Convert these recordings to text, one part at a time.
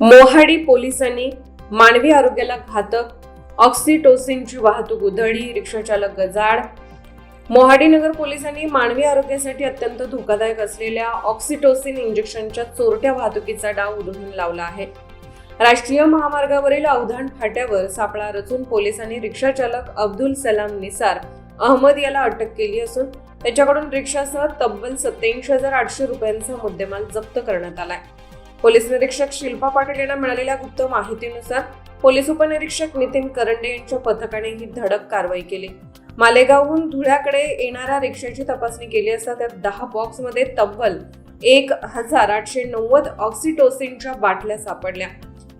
मोहाडी पोलिसांनी मानवी आरोग्याला घातक ऑक्सिटोसिनची वाहतूक उधळी रिक्षाचालक गजाड मोहाडी नगर पोलिसांनी मानवी आरोग्यासाठी अत्यंत धोकादायक असलेल्या ऑक्सिटोसिन इंजेक्शनच्या चोरट्या वाहतुकीचा डाव उधळून लावला आहे. राष्ट्रीय महामार्गावरील अवधान फाट्यावर सापळा रचून पोलिसांनी रिक्षाचालक अब्दुल सलाम निसार अहमद याला अटक केली असून त्याच्याकडून रिक्षासह तब्बल सत्याऐंशी हजार आठशे रुपयांचा मुद्देमाल जप्त करण्यात आलाय. पोलीस निरीक्षक शिल्पा पाटील यांना मिळालेल्या गुप्त माहितीनुसार पोलीस उपनिरीक्षक नितीन करंडे यांच्या पथकाने ही धडक कारवाई केली. मालेगावहून धुळ्याकडे येणाऱ्या रिक्षाची तपासणी केली असता त्यात दहा बॉक्समध्ये तब्बल एक हजार आठशे नव्वद ऑक्सिटोसिनच्या बाटल्या सापडल्या.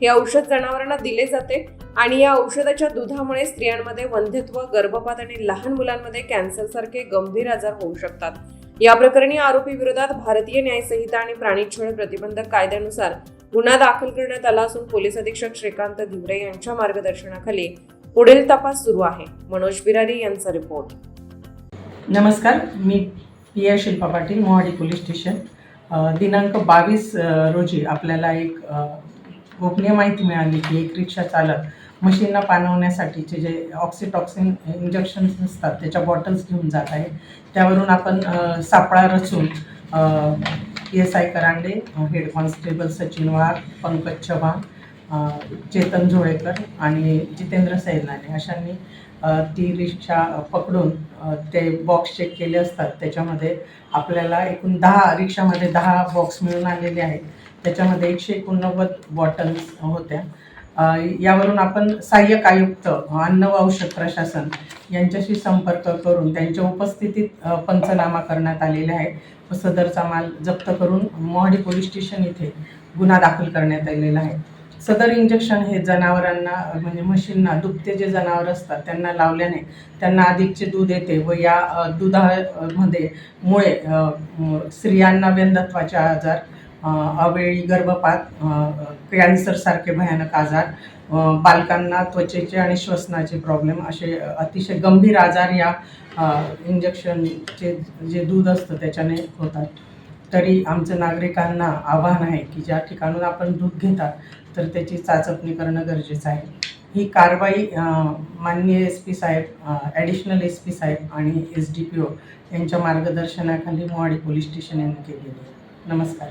हे औषध जनावरांना दिले जाते. आणि या औषधाच्या दुधामुळे स्त्रियांमध्ये वंध्यत्व गर्भपात आणि लहान मुलांमध्ये कॅन्सरसारखे गंभीर आजार होऊ शकतात. या प्रकरणी आरोपी विरोधात भारतीय न्यायसंहिता आणि प्राणीछळ प्रतिबंधक कायद्यानुसार गुन्हा दाखल करण्यात आला असून पोलीस अधीक्षक श्रीकांत धिवरे यांच्या मार्गदर्शनाखाली पुढील तपास सुरू आहे. मनोज बिरारी यांचा रिपोर्ट. नमस्कार मी P I Shilpa Patil Mohadi police station. दिनांक बावीस रोजी आपल्याला एक गोपनीय माहिती मिळाली की एक रिक्षा चालक मशीनला पाणवण्यासाठीचे जे ऑक्सिटॉक्सिन इंजेक्शन्स असतात त्याच्या बॉटल्स घेऊन जात आहे त्यावरून आपण सापळा रचून P S I Karande head constable Sachin Wagh Pankaj Chavan Chetan Zolekar आणि जितेंद्र सैनाने अशांनी ती रिक्षा पकडून ते बॉक्स चेक केले असतात. त्याच्यामध्ये आपल्याला एकूण दहा रिक्षामध्ये दहा बॉक्स मिळून आलेले आहेत. त्याच्यामध्ये एकशे एकोणनव्वद बॉटल्स होत्या. यावरून आपण सहाय्यक आयुक्त अन्न व औषध प्रशासन यांच्याशी संपर्क करून त्यांच्या उपस्थितीत पंचनामा करण्यात आलेला आहे व सदरचा माल जप्त करून मोहाडी पोलीस स्टेशन इथे गुन्हा दाखल करण्यात आलेला आहे. सदर इंजेक्शन हे जनावरांना म्हणजे म्हशींना दुभते जे जनावर असतात त्यांना लावल्याने त्यांना अधिकचे दूध येते व या दुधामध्ये मुळे स्त्रियांना व्यंधत्वाचे आजार अवेळी गर्भपात कॅन्सरसारखे भयानक आजार बालकांना त्वचेचे आणि श्वसनाचे प्रॉब्लेम असे अतिशय गंभीर आजार या इंजेक्शनचे जे दूध असतं त्याच्याने होतात. तरी आमचं नागरिकांना आव्हान आहे की ज्या ठिकाणून आपण दूध घेतात तर त्याची चाचपणी करणं गरजेचं आहे. ही कारवाई माननीय एस पी साहेब ॲडिशनल एस पी साहेब आणि एस डी पी ओ यांच्या मार्गदर्शनाखाली मोहाडी पोलीस स्टेशन यांनी केलेली आहे. नमस्कार.